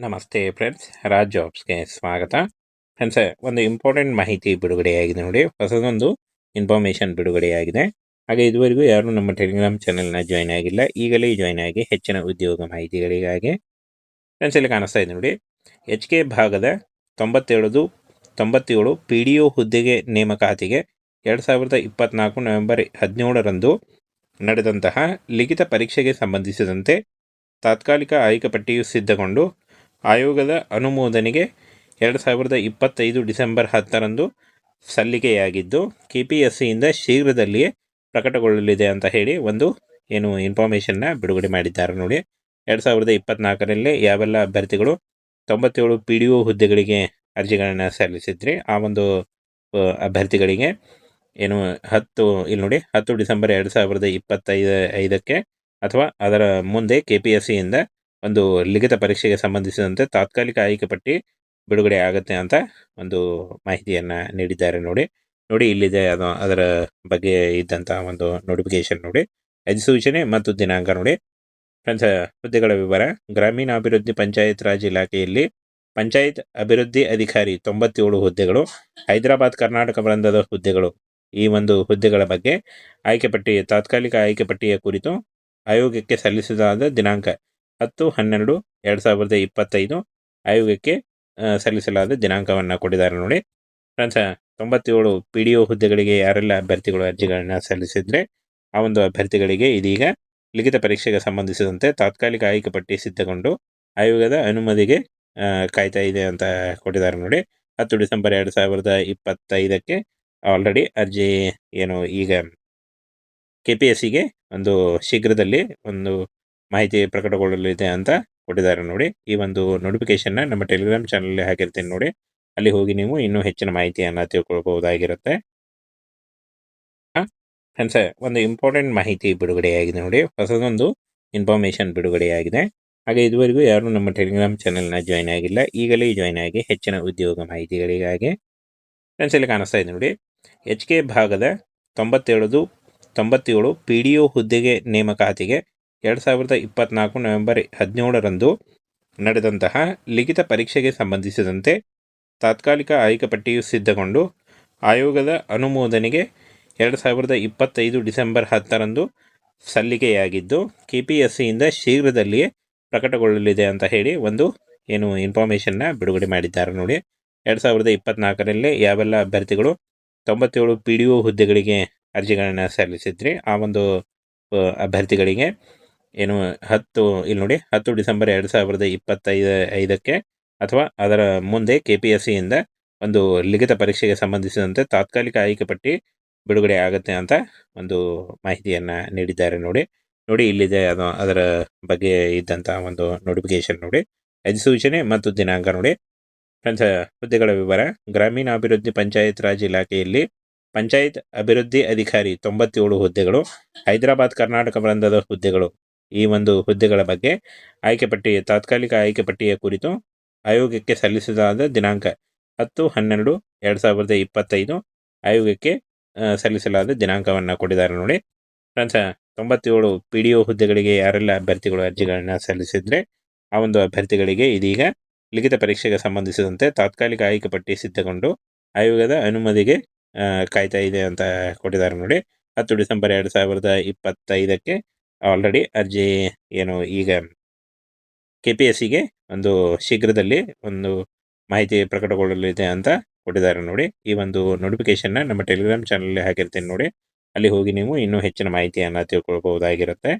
ನಮಸ್ತೆ ಫ್ರೆಂಡ್ಸ್ ರಾಜ್ ಜಾಬ್ಸ್ಗೆ ಸ್ವಾಗತ. ಫ್ರೆಂಡ್ಸ್ ಒಂದು ಇಂಪಾರ್ಟೆಂಟ್ ಮಾಹಿತಿ ಬಿಡುಗಡೆಯಾಗಿದೆ ನೋಡಿ. ಹೊಸದೊಂದು ಇನ್ಫಾರ್ಮೇಷನ್ ಬಿಡುಗಡೆಯಾಗಿದೆ. ಹಾಗೆ ಇದುವರೆಗೂ ಯಾರು ನಮ್ಮ ಟೆಲಿಗ್ರಾಮ್ ಚಾನೆಲ್ನ ಜಾಯ್ನ್ ಆಗಿಲ್ಲ. ಈಗಲೇ ಜಾಯ್ನ್ ಆಗಿ ಹೆಚ್ಚಿನ ಉದ್ಯೋಗ ಮಾಹಿತಿಗಳಿಗಾಗಿ. ಫ್ರೆಂಡ್ಸ್ ಇಲ್ಲಿ ಕಾಣಿಸ್ತಾ ಇದೆ ನೋಡಿ. ಎಚ್ ಕೆ ಭಾಗದ ತೊಂಬತ್ತೇಳು ತೊಂಬತ್ತೇಳು ಪಿ ಡಿ ಒ ಹುದ್ದೆಗೆ ನೇಮಕಾತಿಗೆ ಎರಡು ಸಾವಿರದ ಇಪ್ಪತ್ತ್ನಾಲ್ಕು ನವೆಂಬರ್ ಹದಿನೇಳರಂದು ನಡೆದಂತಹ ಲಿಖಿತ ಪರೀಕ್ಷೆಗೆ ಸಂಬಂಧಿಸಿದಂತೆ ತಾತ್ಕಾಲಿಕ ಆಯ್ಕೆ ಪಟ್ಟಿಯು ಸಿದ್ಧಗೊಂಡು ಆಯೋಗದ ಅನುಮೋದನೆಗೆ ಎರಡು ಸಾವಿರದ ಇಪ್ಪತ್ತೈದು ಡಿಸೆಂಬರ್ ಹತ್ತರಂದು ಸಲ್ಲಿಕೆಯಾಗಿದ್ದು ಕೆ ಪಿ ಎಸ್ ಸಿಯಿಂದ ಶೀಘ್ರದಲ್ಲಿಯೇ ಪ್ರಕಟಗೊಳ್ಳಲಿದೆ ಅಂತ ಹೇಳಿ ಒಂದು ಏನು ಇನ್ಫಾರ್ಮೇಷನ್ನ ಬಿಡುಗಡೆ ಮಾಡಿದ್ದಾರೆ ನೋಡಿ. ಎರಡು ಸಾವಿರದ ಇಪ್ಪತ್ತ್ನಾಲ್ಕರಲ್ಲಿ ಯಾವೆಲ್ಲ ಅಭ್ಯರ್ಥಿಗಳು ತೊಂಬತ್ತೇಳು ಪಿ ಡಿ ಒ ಹುದ್ದೆಗಳಿಗೆ ಅರ್ಜಿಗಳನ್ನು ಸಲ್ಲಿಸಿದ್ರಿ? ಆ ಒಂದು ಅಭ್ಯರ್ಥಿಗಳಿಗೆ ಏನು ಹತ್ತು, ಇಲ್ಲಿ ನೋಡಿ, ಹತ್ತು ಡಿಸೆಂಬರ್ ಎರಡು ಸಾವಿರದ ಇಪ್ಪತ್ತೈದು ಐದಕ್ಕೆ ಅಥವಾ ಅದರ ಮುಂದೆ ಕೆ ಪಿ ಎಸ್ ಸಿಯಿಂದ ಒಂದು ಲಿಖಿತ ಪರೀಕ್ಷೆಗೆ ಸಂಬಂಧಿಸಿದಂತೆ ತಾತ್ಕಾಲಿಕ ಆಯ್ಕೆ ಪಟ್ಟಿ ಬಿಡುಗಡೆ ಆಗುತ್ತೆ ಅಂತ ಒಂದು ಮಾಹಿತಿಯನ್ನು ನೀಡಿದ್ದಾರೆ ನೋಡಿ. ನೋಡಿ ಇಲ್ಲಿದೆ ಅದು, ಅದರ ಬಗ್ಗೆ ಇದ್ದಂಥ ಒಂದು ನೋಟಿಫಿಕೇಶನ್ ನೋಡಿ. ಅಧಿಸೂಚನೆ ಮತ್ತು ದಿನಾಂಕ ನೋಡಿ. ಫ್ರೆಂಡ್ಸ್ ಹುದ್ದೆಗಳ ವಿವರ. ಗ್ರಾಮೀಣಾಭಿವೃದ್ಧಿ ಪಂಚಾಯತ್ ರಾಜ್ ಇಲಾಖೆಯಲ್ಲಿ ಪಂಚಾಯತ್ ಅಭಿವೃದ್ಧಿ ಅಧಿಕಾರಿ ತೊಂಬತ್ತೇಳು ಹುದ್ದೆಗಳು, ಹೈದರಾಬಾದ್ ಕರ್ನಾಟಕ ವೃಂದದ ಹುದ್ದೆಗಳು ಈ ಒಂದು ಹುದ್ದೆಗಳ ಬಗ್ಗೆ ಆಯ್ಕೆ ಪಟ್ಟಿ, ತಾತ್ಕಾಲಿಕ ಆಯ್ಕೆ ಪಟ್ಟಿಯ ಕುರಿತು ಆಯೋಗಕ್ಕೆ ಸಲ್ಲಿಸಿದಾದ ದಿನಾಂಕ ಹತ್ತು, ಹನ್ನೆರಡು, ಎರಡು ಸಾವಿರದ ಇಪ್ಪತ್ತೈದು ಆಯೋಗಕ್ಕೆ ಸಲ್ಲಿಸಲಾದ ದಿನಾಂಕವನ್ನು ಕೊಟ್ಟಿದ್ದಾರೆ ನೋಡಿ. ಫ್ರೆಂಡ್ಸ್ ತೊಂಬತ್ತೇಳು ಪಿ ಡಿ ಒ ಹುದ್ದೆಗಳಿಗೆ ಯಾರೆಲ್ಲ ಅಭ್ಯರ್ಥಿಗಳು ಅರ್ಜಿಗಳನ್ನು ಸಲ್ಲಿಸಿದ್ರೆ ಆ ಒಂದು ಅಭ್ಯರ್ಥಿಗಳಿಗೆ ಇದೀಗ ಲಿಖಿತ ಪರೀಕ್ಷೆಗೆ ಸಂಬಂಧಿಸಿದಂತೆ ತಾತ್ಕಾಲಿಕ ಆಯ್ಕೆ ಪಟ್ಟಿ ಸಿದ್ಧಗೊಂಡು ಆಯೋಗದ ಅನುಮತಿಗೆ ಕಾಯ್ತಾ ಇದೆ ಅಂತ ಕೊಟ್ಟಿದ್ದಾರೆ ನೋಡಿ. ಹತ್ತು ಡಿಸೆಂಬರ್ ಎರಡು ಸಾವಿರದ ಇಪ್ಪತ್ತೈದಕ್ಕೆ ಆಲ್ರೆಡಿ ಅರ್ಜಿ ಏನು ಈಗ ಕೆ ಪಿ ಎಸ್ ಸಿಗೆ ಒಂದು ಶೀಘ್ರದಲ್ಲಿ ಒಂದು ಮಾಹಿತಿ ಪ್ರಕಟಗೊಳ್ಳಲಿದೆ ಅಂತ ಕೊಟ್ಟಿದ್ದಾರೆ ನೋಡಿ. ಈ ಒಂದು ನೋಟಿಫಿಕೇಶನ್ನ ನಮ್ಮ ಟೆಲಿಗ್ರಾಮ್ ಚಾನಲ್ ಹಾಕಿರ್ತೀನಿ ನೋಡಿ. ಅಲ್ಲಿ ಹೋಗಿ ನೀವು ಇನ್ನೂ ಹೆಚ್ಚಿನ ಮಾಹಿತಿಯನ್ನು ತಿಳ್ಕೊಳ್ಬಹುದಾಗಿರುತ್ತೆ. ಫ್ರೆಂಡ್ಸ್ ಒಂದು ಇಂಪಾರ್ಟೆಂಟ್ ಮಾಹಿತಿ ಬಿಡುಗಡೆಯಾಗಿದೆ ನೋಡಿ. ಹೊಸದೊಂದು ಇನ್ಫಾರ್ಮೇಷನ್ ಬಿಡುಗಡೆಯಾಗಿದೆ. ಹಾಗೆ ಇದುವರೆಗೂ ಯಾರು ನಮ್ಮ ಟೆಲಿಗ್ರಾಮ್ ಚಾನೆಲ್ನ ಜಾಯ್ನ್ ಆಗಿಲ್ಲ. ಈಗಲೇ ಜಾಯ್ನ್ ಆಗಿ ಹೆಚ್ಚಿನ ಉದ್ಯೋಗ ಮಾಹಿತಿಗಳಿಗಾಗಿ ಫ್ರೆಂಡ್ಸ್ ಇಲ್ಲಿ ಕಾಣಿಸ್ತಾ ಇದೆ ನೋಡಿ. ಎಚ್ ಕೆ ಭಾಗದ ತೊಂಬತ್ತೇಳು ತೊಂಬತ್ತೇಳು ಪಿ ಡಿ ಒ ಹುದ್ದೆಗೆ ನೇಮಕಾತಿಗೆ ಎರಡು ಸಾವಿರದ ಇಪ್ಪತ್ತ್ನಾಲ್ಕು ನವೆಂಬರ್ ಹದಿನೇಳರಂದು ನಡೆದಂತಹ ಲಿಖಿತ ಪರೀಕ್ಷೆಗೆ ಸಂಬಂಧಿಸಿದಂತೆ ತಾತ್ಕಾಲಿಕ ಆಯ್ಕೆ ಪಟ್ಟಿಯು ಸಿದ್ಧಗೊಂಡು ಆಯೋಗದ ಅನುಮೋದನೆಗೆ ಎರಡು ಸಾವಿರದ ಇಪ್ಪತ್ತೈದು ಡಿಸೆಂಬರ್ ಹತ್ತರಂದು ಸಲ್ಲಿಕೆಯಾಗಿದ್ದು ಕೆ ಪಿ ಎಸ್ ಸಿಯಿಂದ ಶೀಘ್ರದಲ್ಲಿಯೇ ಪ್ರಕಟಗೊಳ್ಳಲಿದೆ ಅಂತ ಹೇಳಿ ಒಂದು ಏನು ಇನ್ಫಾರ್ಮೇಷನ್ನ ಬಿಡುಗಡೆ ಮಾಡಿದ್ದಾರೆ ನೋಡಿ. ಎರಡು ಸಾವಿರದ ಇಪ್ಪತ್ತ್ನಾಲ್ಕರಲ್ಲಿ ಯಾವೆಲ್ಲ ಅಭ್ಯರ್ಥಿಗಳು ತೊಂಬತ್ತೇಳು ಪಿ ಡಿ ಒ ಹುದ್ದೆಗಳಿಗೆ ಅರ್ಜಿಗಳನ್ನು ಸಲ್ಲಿಸಿದ್ರಿ, ಆ ಒಂದು ಅಭ್ಯರ್ಥಿಗಳಿಗೆ ಏನು ಹತ್ತು, ಇಲ್ಲಿ ನೋಡಿ, ಹತ್ತು ಡಿಸೆಂಬರ್ ಎರಡು ಸಾವಿರದ ಇಪ್ಪತ್ತೈದು, ಐದಕ್ಕೆ ಅಥವಾ ಅದರ ಮುಂದೆ ಕೆ ಪಿ ಎಸ್ ಸಿಯಿಂದ ಒಂದು ಲಿಖಿತ ಪರೀಕ್ಷೆಗೆ ಸಂಬಂಧಿಸಿದಂತೆ ತಾತ್ಕಾಲಿಕ ಆಯ್ಕೆ ಪಟ್ಟಿ ಬಿಡುಗಡೆ ಆಗುತ್ತೆ ಅಂತ ಒಂದು ಮಾಹಿತಿಯನ್ನು ನೀಡಿದ್ದಾರೆ ನೋಡಿ. ನೋಡಿ, ಇಲ್ಲಿದೆ ಅದು ಅದರ ಬಗ್ಗೆ ಇದ್ದಂಥ ಒಂದು ನೋಟಿಫಿಕೇಶನ್ ನೋಡಿ. ಅಧಿಸೂಚನೆ ಮತ್ತು ದಿನಾಂಕ ನೋಡಿ. ಫ್ರೆಂಡ್ಸ್, ಹುದ್ದೆಗಳ ವಿವರ. ಗ್ರಾಮೀಣಾಭಿವೃದ್ಧಿ ಪಂಚಾಯತ್ ರಾಜ್ ಇಲಾಖೆಯಲ್ಲಿ ಪಂಚಾಯತ್ ಅಭಿವೃದ್ಧಿ ಅಧಿಕಾರಿ ತೊಂಬತ್ತೇಳು ಹುದ್ದೆಗಳು, ಹೈದರಾಬಾದ್ ಕರ್ನಾಟಕ ವೃಂದದ ಹುದ್ದೆಗಳು ಈ ಒಂದು ಹುದ್ದೆಗಳ ಬಗ್ಗೆ ಆಯ್ಕೆ ಪಟ್ಟಿಯ ತಾತ್ಕಾಲಿಕ ಆಯ್ಕೆ ಪಟ್ಟಿಯ ಕುರಿತು ಆಯೋಗಕ್ಕೆ ಸಲ್ಲಿಸಿದಾದ ದಿನಾಂಕ ಹತ್ತು ಹನ್ನೆರಡು ಎರಡು ಸಾವಿರದ ಇಪ್ಪತ್ತೈದು ಆಯೋಗಕ್ಕೆ ಸಲ್ಲಿಸಲಾದ ದಿನಾಂಕವನ್ನು ಕೊಟ್ಟಿದ್ದಾರೆ ನೋಡಿ. ಫ್ರೆಂಡ್ಸ್ ತೊಂಬತ್ತೇಳು ಪಿ ಡಿ ಒ ಹುದ್ದೆಗಳಿಗೆ ಯಾರೆಲ್ಲ ಅಭ್ಯರ್ಥಿಗಳು ಅರ್ಜಿಗಳನ್ನು ಸಲ್ಲಿಸಿದ್ರೆ ಆ ಒಂದು ಅಭ್ಯರ್ಥಿಗಳಿಗೆ ಇದೀಗ ಲಿಖಿತ ಪರೀಕ್ಷೆಗೆ ಸಂಬಂಧಿಸಿದಂತೆ ತಾತ್ಕಾಲಿಕ ಆಯ್ಕೆ ಪಟ್ಟಿ ಸಿದ್ಧಗೊಂಡು ಆಯೋಗದ ಅನುಮತಿಗೆ ಕಾಯ್ತಾ ಇದೆ ಅಂತ ಕೊಟ್ಟಿದ್ದಾರೆ ನೋಡಿ. ಹತ್ತು ಡಿಸೆಂಬರ್ ಎರಡು ಸಾವಿರದ ಇಪ್ಪತ್ತೈದಕ್ಕೆ ಆಲ್ರೆಡಿ ಅರ್ಜಿ ಏನು ಈಗ ಕೆ ಪಿ ಎಸ್ ಒಂದು ಶೀಘ್ರದಲ್ಲಿ ಒಂದು ಮಾಹಿತಿ ಪ್ರಕಟಗೊಳ್ಳಲಿದೆ ಅಂತ ಕೊಟ್ಟಿದ್ದಾರೆ ನೋಡಿ. ಈ ಒಂದು ನೋಟಿಫಿಕೇಶನ್ನ ನಮ್ಮ ಟೆಲಿಗ್ರಾಮ್ ಚಾನಲ್ ಹಾಕಿರ್ತೀನಿ ನೋಡಿ. ಅಲ್ಲಿ ಹೋಗಿ ನೀವು ಇನ್ನೂ ಹೆಚ್ಚಿನ ಮಾಹಿತಿಯನ್ನು ತಿಳ್ಕೊಳ್ಬಹುದಾಗಿರುತ್ತೆ.